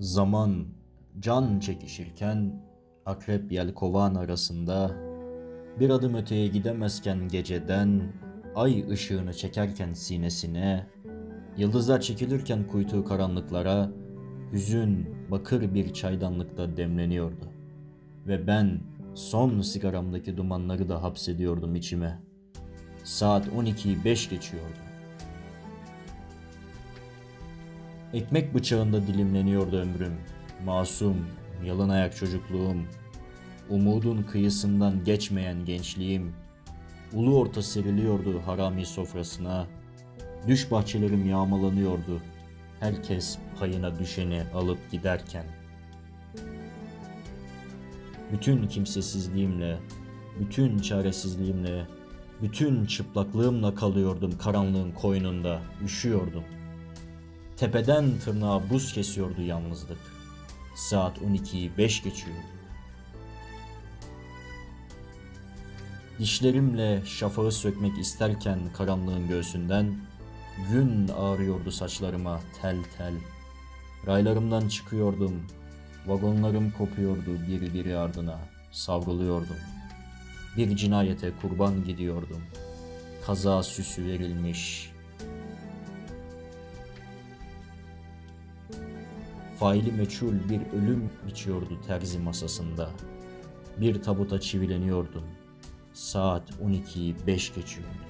Zaman can çekişirken akrep yelkovan arasında bir adım öteye gidemezken geceden ay ışığını çekerken sinesine yıldızlar çekilirken kuytuğu karanlıklara hüzün bakır bir çaydanlıkta demleniyordu ve ben son sigaramdaki dumanları da hapsediyordum içime. Saat 12'yi 5 geçiyordu. Ekmek bıçağında dilimleniyordu ömrüm. Masum, yalın ayak çocukluğum. Umudun kıyısından geçmeyen gençliğim. Ulu orta seriliyordu harami sofrasına. Düş bahçelerim yağmalanıyordu. Herkes payına düşeni alıp giderken. Bütün kimsesizliğimle, bütün çaresizliğimle, bütün çıplaklığımla kalıyordum karanlığın koynunda, üşüyordum. Tepeden tırnağa buz kesiyordu yalnızlık. Saat 12'yi 5 geçiyordu. Dişlerimle şafağı sökmek isterken karanlığın göğsünden gün ağrıyordu saçlarıma tel tel. Raylarımdan çıkıyordum. Vagonlarım kopuyordu biri biri ardına. Savruluyordum. Bir cinayete kurban gidiyordum. Kaza süsü verilmiş, Faili meçhul bir ölüm biçiyordu terzi masasında. Bir tabuta çivileniyordum. Saat 12'yi 5 geçiyordu.